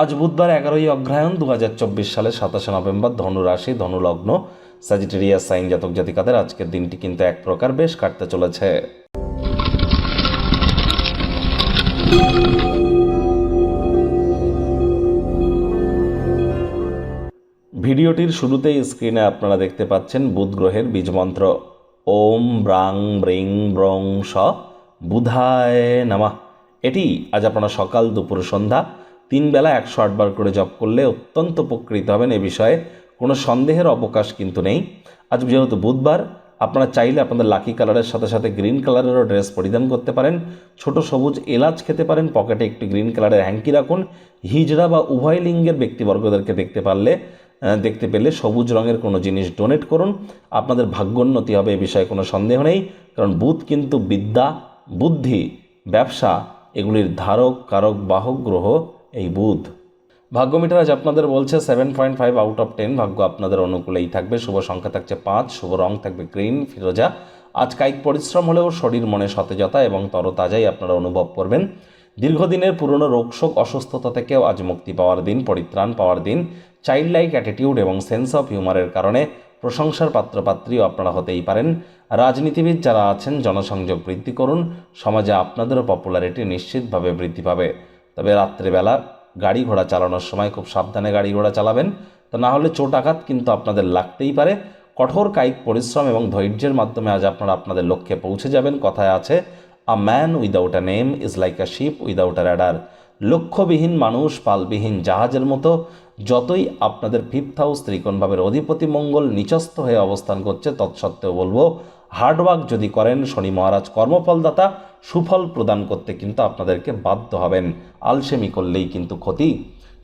আজ বুধবার এগারোই অগ্রহায়ণ দু হাজার চব্বিশ সালের সাতাশে নভেম্বর ধনু রাশি ধনু লগ্ন সাইন জাতক জাতিকাদের আজকের দিনটি কিন্তু এক প্রকার বেশ কাটতে চলেছে। ভিডিওটির শুরুতেই স্ক্রিনে আপনারা দেখতে পাচ্ছেন বুধ গ্রহের বীজমন্ত্র ওম ব্রাং ব্রিং ব্রং স বুধায় নামা। এটি আজ আপনারা সকাল দুপুর সন্ধ্যা তিন বেলা একশো আটবার করে জপ করলে অত্যন্ত উপকৃত হবেন এ বিষয়ে। কোনো সন্দেহের অবকাশ কিন্তু নেই। আজ যেহেতু বুধবার, আপনারা চাইলে আপনাদের লাকি কালারের সাথে সাথে গ্রিন কালারেরও ড্রেস পরিধান করতে পারেন। ছোট সবুজ এলাচ খেতে পারেন, পকেটে একটি গ্রিন কালারের হ্যাঙ্কি রাখুন। হিজড়া বা উভয় লিঙ্গের ব্যক্তিবর্গদেরকে দেখতে পারলে দেখতে পেলে সবুজ রঙের কোনো জিনিস ডোনেট করুন। আপনাদের ভাগ্যোন্নতি হবে, এ বিষয়ে কোনো সন্দেহ নেই। কারণ বুধ কিন্তু বিদ্যা, বুদ্ধি, ব্যবসা, এগুলির ধারক, কারক, বাহক, গ্রহ এই বুধ। ভাগ্য মিটার আজ আপনাদের বলছে seven point five out of ten ভাগ্য আপনাদের অনুকূলেই থাকবে। শুভ সংখ্যা থাকছে পাঁচ। শুভ রং থাকবে গ্রিন ফিরোজা, আজ কায়িক পরিশ্রম হলেও শরীর মনে সতেজতা এবং তরতাজাই আপনারা অনুভব করবেন। দীর্ঘদিনের পুরনো রোগশোক অসুস্থতা থেকেও আজ মুক্তি পাওয়ার দিন, পরিত্রাণ পাওয়ার দিন। চাইল্ড লাইক অ্যাটিটিউড এবং সেন্স অফ হিউমারের কারণে প্রশংসার পাত্রপাত্রীও আপনারা হতেই পারেন। রাজনীতিবিদ যারা আছেন, জনসংযোগ বৃদ্ধি করুন। সমাজে আপনাদেরও পপুলারিটি নিশ্চিতভাবে বৃদ্ধি পাবে। তবে রাত্রেবেলা গাড়ি ঘোড়া চালানোর সময় খুব সাবধানে গাড়ি ঘোড়া চালাবেন। তা না হলে চোট আঘাত কিন্তু আপনাদের লাগতেই পারে। কঠোর কায়িক পরিশ্রম এবং ধৈর্যের মাধ্যমে আজ আপনারা আপনাদের লক্ষ্যে পৌঁছে যাবেন। কথায় আছে a man without a name is like a ship without a rudder লক্ষ্যবিহীন মানুষ, পালবিহীন জাহাজের মতো যতই আপনাদের ফিফথ হাউস ত্রিকোণভাবের অধিপতি মঙ্গল নিচস্থ হয়ে অবস্থান করছে, তৎসত্ত্বেও বলব হার্ডওয়ার্ক যদি করেন, শনি মহারাজ কর্মফলদাতা, সুফল প্রদান করতে কিন্তু আপনাদেরকে বাধ্য হবেন। আলসেমি করলেই কিন্তু ক্ষতি।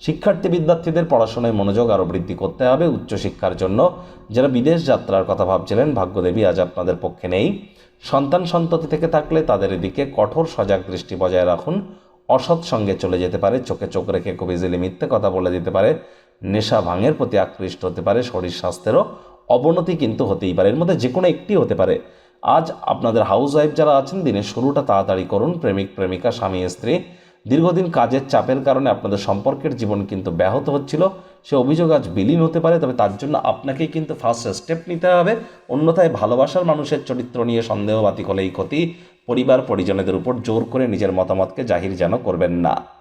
শিক্ষার্থী বিদ্যার্থীদের পড়াশোনায় মনোযোগ আরও বৃদ্ধি করতে হবে উচ্চশিক্ষার জন্য। যারা বিদেশ যাত্রার কথা ভাবছিলেন, ভাগ্যদেবী আজ আপনাদের পক্ষে নেই। সন্তান সন্ততি থেকে থাকলে তাদের এদিকে কঠোর সজাগ দৃষ্টি বজায় রাখুন। অসৎ সঙ্গে চলে যেতে পারে, চোখে চোখ রেখে খুব ইজিলি মিথ্যে কথা বলে দিতে পারে। নেশা ভাঙের প্রতি আকৃষ্ট হতে পারে, শরীর স্বাস্থ্যেরও অবনতি কিন্তু হতেই পারে। এর মধ্যে যে কোনো একটি হতে পারে। আজ আপনাদের হাউস ওয়াইফ যারা আছেন, দিনের শুরুটা তাড়াতাড়ি করুন। প্রেমিক, প্রেমিকা, স্বামী, স্ত্রী। দীর্ঘদিন কাজের চাপের কারণে আপনাদের সম্পর্কের জীবন কিন্তু ব্যাহত হচ্ছিল। সে অভিযোগ আজ বিলীন হতে পারে, তবে তার জন্য আপনাকেই কিন্তু ফার্স্ট স্টেপ নিতে হবে। অন্যথায় ভালোবাসার মানুষের চরিত্র নিয়ে সন্দেহবাতিক হলেই ক্ষতি। পরিবার, পরিজনদের উপর জোর করে নিজের মতামতকে জাহির যেন করবেন না।